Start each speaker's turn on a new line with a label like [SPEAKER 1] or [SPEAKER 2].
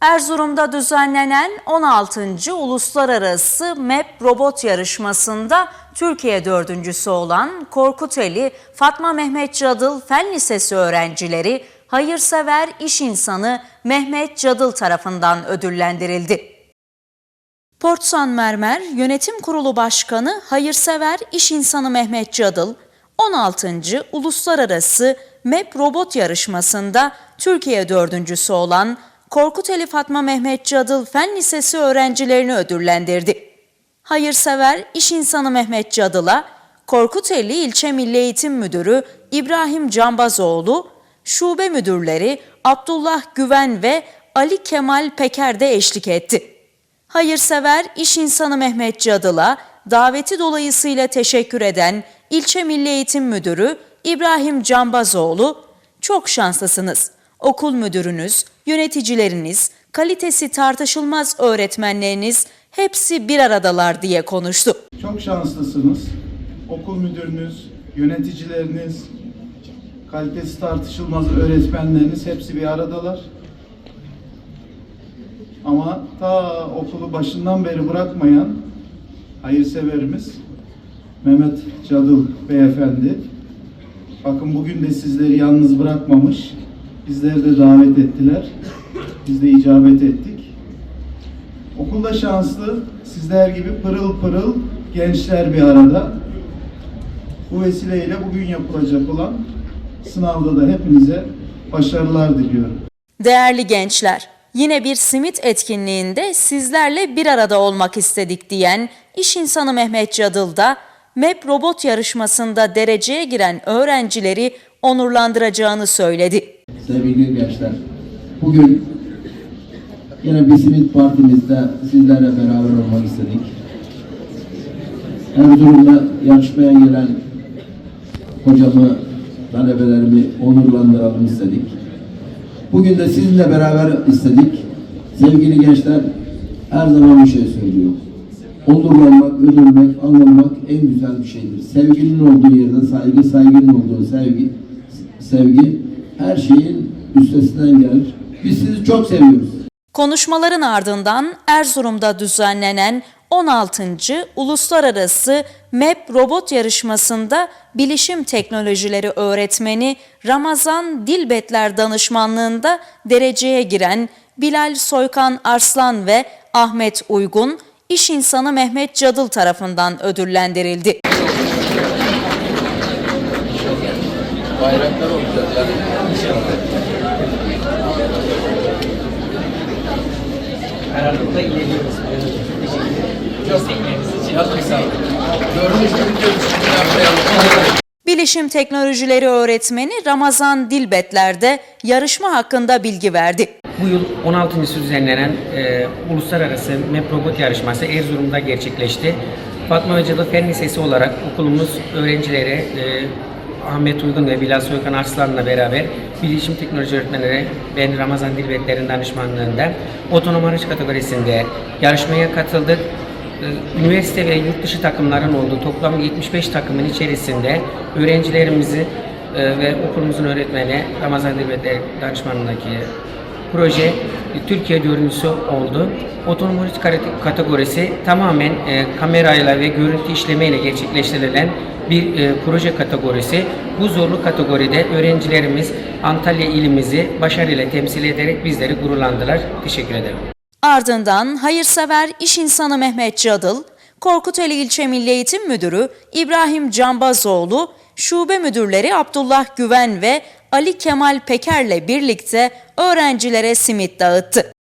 [SPEAKER 1] Erzurum'da düzenlenen 16. Uluslararası MEP robot yarışmasında Türkiye dördüncüsü olan Korkuteli Fatma Mehmet Cadıl Fen Lisesi öğrencileri hayırsever iş insanı Mehmet Cadıl tarafından ödüllendirildi. Portsan Mermer Yönetim Kurulu Başkanı Hayırsever İş İnsanı Mehmet Cadıl, 16. Uluslararası MEP Robot Yarışması'nda Türkiye dördüncüsü olan Korkuteli Fatma Mehmet Cadıl Fen Lisesi öğrencilerini ödüllendirdi. Hayırsever İş İnsanı Mehmet Cadıl'a Korkuteli İlçe Milli Eğitim Müdürü İbrahim Cambazoğlu, şube müdürleri Abdullah Güven ve Ali Kemal Peker de eşlik etti. Hayırsever iş insanı Mehmet Cadıl'a daveti dolayısıyla teşekkür eden İlçe Milli Eğitim Müdürü İbrahim Cambazoğlu, çok şanslısınız. Okul müdürünüz, yöneticileriniz, kalitesi tartışılmaz öğretmenleriniz hepsi bir aradalar diye konuştu.
[SPEAKER 2] Çok şanslısınız. Okul müdürünüz, yöneticileriniz, kalitesi tartışılmaz öğretmenleriniz hepsi bir aradalar. Ama ta okulu başından beri bırakmayan hayırseverimiz Mehmet Cadıl beyefendi. Bakın bugün de sizleri yalnız bırakmamış. Bizleri de davet ettiler. Biz de icabet ettik. Okulda şanslı, sizler gibi pırıl pırıl gençler bir arada. Bu vesileyle bugün yapılacak olan sınavda da hepinize başarılar diliyorum.
[SPEAKER 1] Değerli gençler, yine bir simit etkinliğinde sizlerle bir arada olmak istedik diyen iş insanı Mehmet Cadıl da MEP robot yarışmasında dereceye giren öğrencileri onurlandıracağını söyledi.
[SPEAKER 3] Sevgili gençler, bugün yine bir simit partimizde sizlerle beraber olmak istedik. Erzurum'da yarışmaya gelen hocamı, talebelerimi onurlandıralım istedik. Bugün de sizinle beraber istedik. Sevgili gençler, her zaman bir şey söylüyor. Onurlanmak, övülmek, anlamak en güzel bir şeydir. Sevginin olduğu yerde saygı, saygının olduğu sevgi, sevgi her şeyin üstesinden gelir. Biz sizi çok seviyoruz.
[SPEAKER 1] Konuşmaların ardından Erzurum'da düzenlenen 16. Uluslararası MEP robot yarışmasında bilişim teknolojileri öğretmeni Ramazan Dilbetler danışmanlığında dereceye giren Bilal Soykan Arslan ve Ahmet Uygun, iş insanı Mehmet Cadıl tarafından ödüllendirildi.
[SPEAKER 3] Bayraklar olacak.
[SPEAKER 4] Aralıkta ilerliyoruz. Destekleriniz için çok sağ olun.
[SPEAKER 3] Gördüğünüz gibi.
[SPEAKER 1] Bilişim teknolojileri öğretmeni Ramazan Dilbetler de yarışma hakkında bilgi verdi.
[SPEAKER 4] Bu yıl 16. düzenlenen e, uluslararası MEP robot yarışması Erzurum'da gerçekleşti. Fatma Hocalı Fen Lisesi olarak okulumuz öğrencileri e, Ahmet Uygun ve Bilal Soykan Arslan'la beraber bilişim teknoloji öğretmenleri ben Ramazan Dilbetler'in danışmanlığında otonom araç kategorisinde yarışmaya katıldık. Ee, Üniversite ve yurt dışı takımların olduğu toplam 75 takımın içerisinde öğrencilerimizi e, ve okulumuzun öğretmeni Ramazan Dilbetler danışmanlığındaki proje e, Türkiye dördüncüsü oldu. Kate- kategorisi tamamen e, kamerayla ve görüntü işlemeyle gerçekleştirilen bir e, proje kategorisi. Bu zorlu kategoride öğrencilerimiz Antalya ilimizi başarıyla temsil ederek bizleri gururlandılar. Teşekkür ederim.
[SPEAKER 1] Ardından hayırsever iş insanı Mehmet Cadıl, Korkuteli İlçe Milli Eğitim Müdürü İbrahim Cambazoğlu, şube müdürleri Abdullah Güven ve Ali Kemal Peker'le birlikte öğrencilere simit dağıttı.